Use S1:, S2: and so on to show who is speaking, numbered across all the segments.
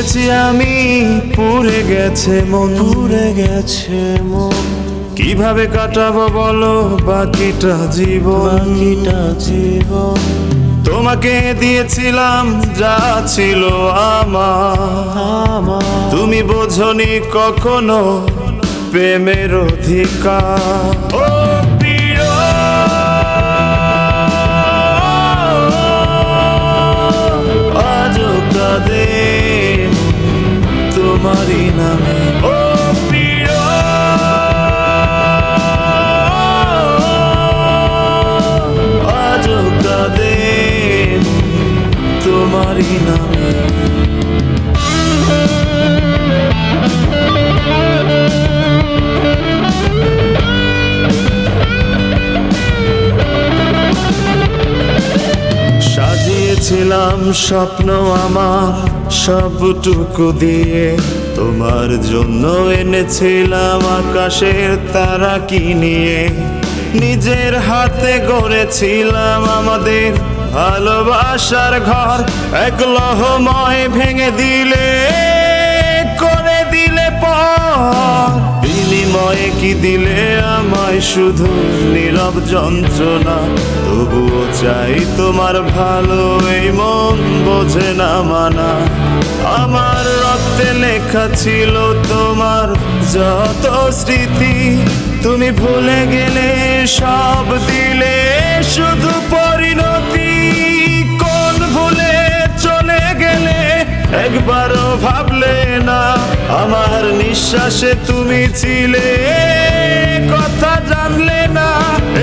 S1: গেছি আমি পুড়ে গেছে মন।
S2: পুড়ে গেছে মন।
S1: কীভাবে কাটাবো বলো বাকিটা জীবন।
S2: বাকিটা জীবন।
S1: তোমাকে দিয়েছিলাম যা ছিল আমার। তুমি বোঝনি কখনো প্রেমের অধিকার। নামে। ও প্রিয়। আজও কাঁদে তোমারই নামে। সাজিয়েছিলাম স্বপ্ন আমার সবটুকু দিয়ে। তোমার জন্য এনেছিলাম আকাশের তারা কি নিয়ে? নিজের হাতে গড়েছিলাম আমাদের ভালোবাসার ঘর। এক লহময় ভেঙে দিলে, করে দিলে পর। বিনিময়ে কি দিলে আমায় শুধু নীরব যন্ত্রণা? তবুও চাই তোমার ভালো, এই মন বোঝে না মানা। আমার লেখা ছিল তোমার যত স্মৃতি। তুমি ভুলে গেলে সব দিলে শুধু পরিণতি। কোন ভুলে চলে গেলে একবারও ভাবলে না, আমার নিঃশ্বাসে তুমি ছিলে। কথা জানলে না,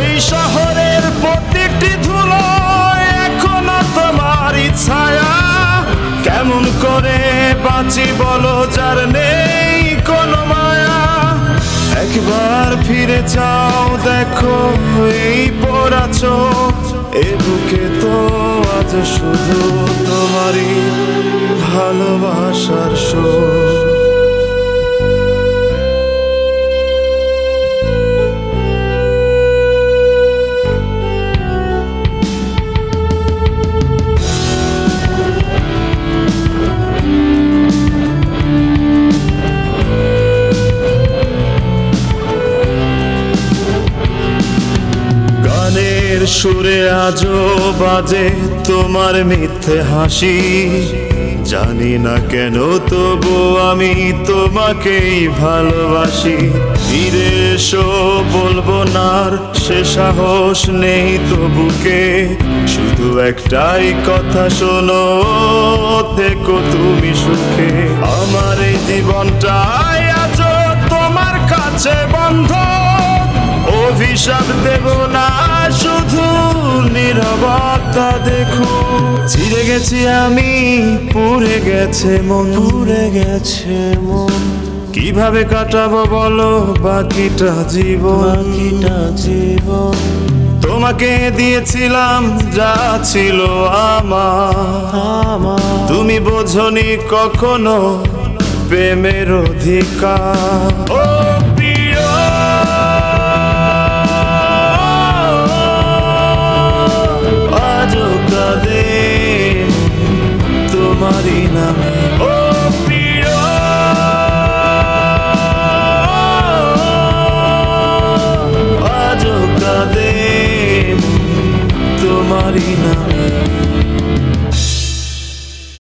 S1: এই শহরের প্রত্যেকটি ধুলো এখনও তোমার ছায়া কেমন করে বাঁচি বলো ফিরে চাও দেখো এই পোড়া চোখ। এ বুকে তো আজ শুধু তোমারই ভালোবাসার শোক সুরে আজও বাজে তোমার মিথ্যে হাসি। জানি না কেন তবু আমি তোমাকেই ভালোবাসি। ফিরে এসো, বলব না সে সাহস নেই তবুকে। শুধু একটাই কথা শোনো থেকো তুমি সুখে। আমার এই জীবনটাই আজও তোমার কাছে বন্ধ। অভিশাপ দেব না, শুধু নীরবতা দেখো। ছিঁড়ে গেছি আমি পুড়ে গেছে মন।
S2: পুড়ে গেছে মন।
S1: কীভাবে কাটাবো বলো বাকিটা জীবন?
S2: বাকিটা জীবন।
S1: তোমাকে দিয়েছিলাম যা ছিল আমার। তুমি বোঝনি কখনো প্রেমের অধিকার।